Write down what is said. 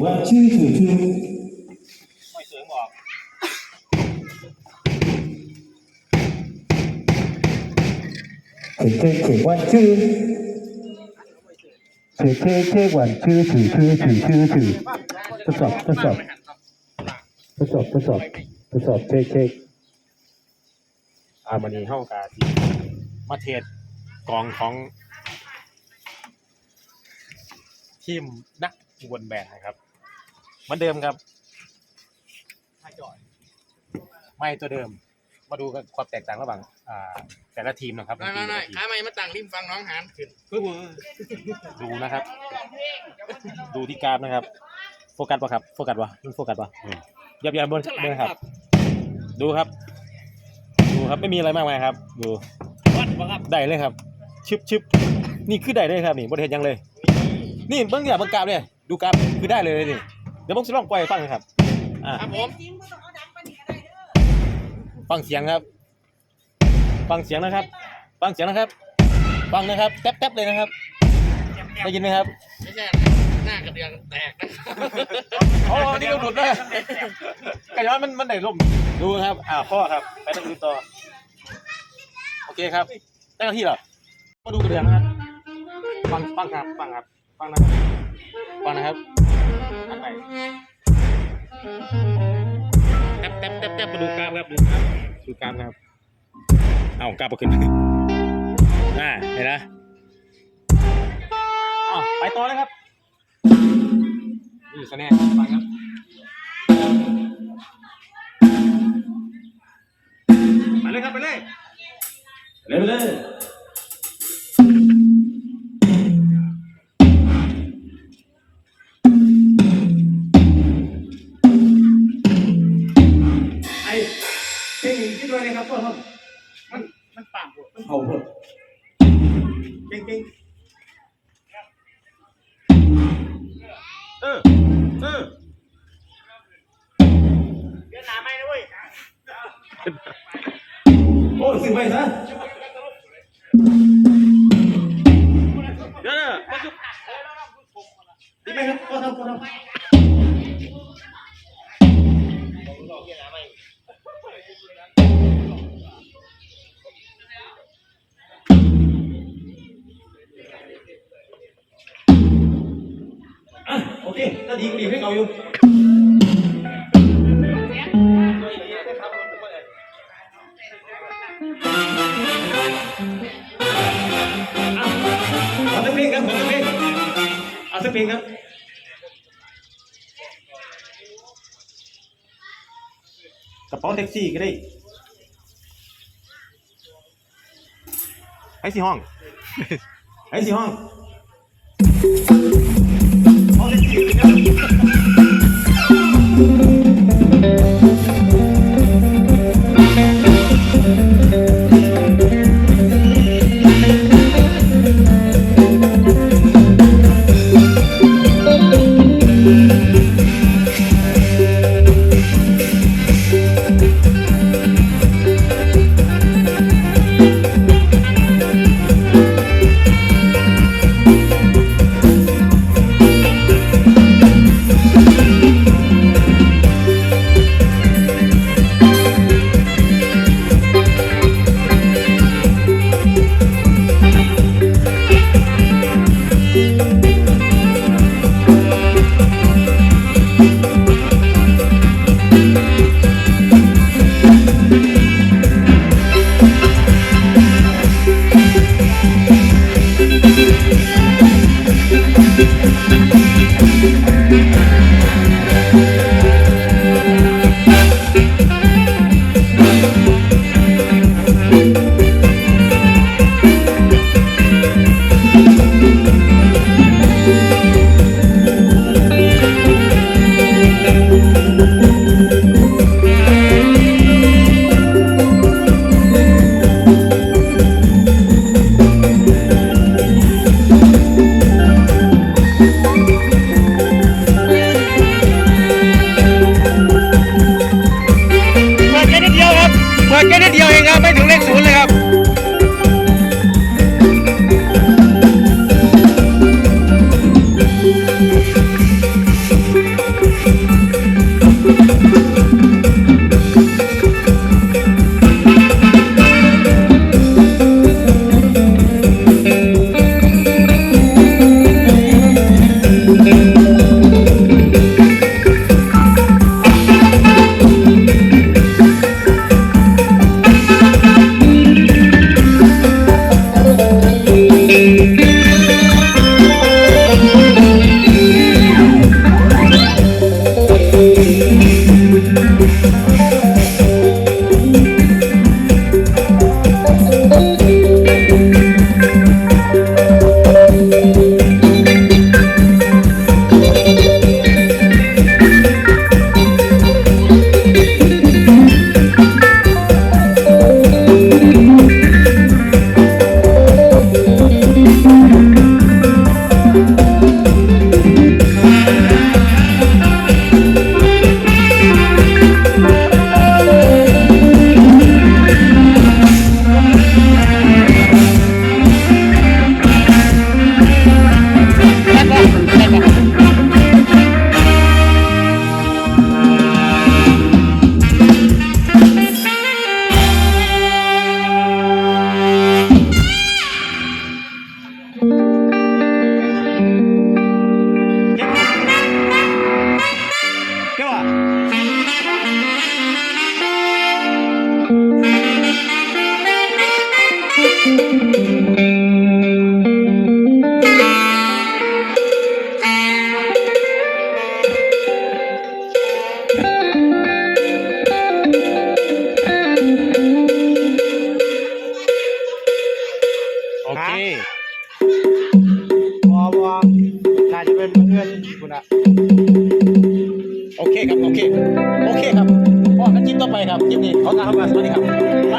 ว่าชื่อถือชื่อไม่เสริมบอกถือชื่อถือว่าชื่อถือชื่อชื่อวันชื่อถือชื่อถือชื่อถือทดสอบทดสอบทดสอบทดสอบทดสอบเช็คเช็คอ่ามันนี้เข้ากาที่มาเทศกองของทีมนัก วนแบกนะครับเหมือนเดิมครับไม่ตัวเดิม มาดูกันความแตกต่างระหว่างอ่าแต่ละทีมนะครับไม่ไม่ไม่ขาไม่มาตั้งริมฟังน้องหานขึ้นดูนะครับ ดูที่กราฟนะครับ โฟกัสป่ะครับโฟกัสป่ะมันโฟกัสป่ะยับยับบนบนครับ ดูครับ ดูครับไม่มีอะไรมากมายครับ ดูวัดบ่ครับได้เลยครับชึบชึบนี่คือได้เลยครับนี่บริเห็นยังเลย นี่เบิ้งเนี่ยเบิ้งกราฟเนี่ย ดูกราฟคือได้เลยนี่เดี๋ยวผมจะลองปล่อยให้ฟังนะครับอ่าครับผมฟังเสียงครับ ฟังเสียงนะครับ ฟังเสียงนะครับ ฟังนะครับแป๊บๆเลยนะครับได้ยินไหมครับไม่ใช่หน้ากระเดืองแตกนะครับอ๋อนี่ก็หลุดเลยกระย้อนมันมันได้ล่มดูครับ อ่าพ่อครับไปต้องดูต่อโอเคครับเจ้าหน้าที่เหรอมาดูกระเดืองนะครับฟังฟังครับฟังครับ ฟังนะครับฟังนะครับอันไหนแป๊บแป๊บแป๊บแป๊บมาดูกราฟครับดูกราฟดูกราฟครับเอากราฟเอาขึ้นมาอ่าเห็นนะอ้าวไปต่อเลยครับนี่คะแนนฟังครับไปเลยครับไปเลยเร็วเลย ครับพ่อครับมันมันปากผมเอาหมดเก่งเก่งเออเออเดี๋ยวหนาไม่นะเว้ยโอ้ยสิไปซะเดี๋ยวนะดีไหมครับก็ทำก็ทำ อะโอเคถ้าดีก็ดีให้เอาอยู่เอาสักเพลงครับขอสักเพลงเอาสักเพลงครับกระเป๋าแท็กซี่ก็ได้ไอ้สี่ห้องไอ้สี่ห้องห้อง Thank you. โอเคบอวอน่าจะเป็นเพื่อนคุณอะโอเคครับ โอเค โอเคครับพอกันคลิปต่อไปครับจิ้มนี้ขอลาเข้ามาสวัสดีครับไป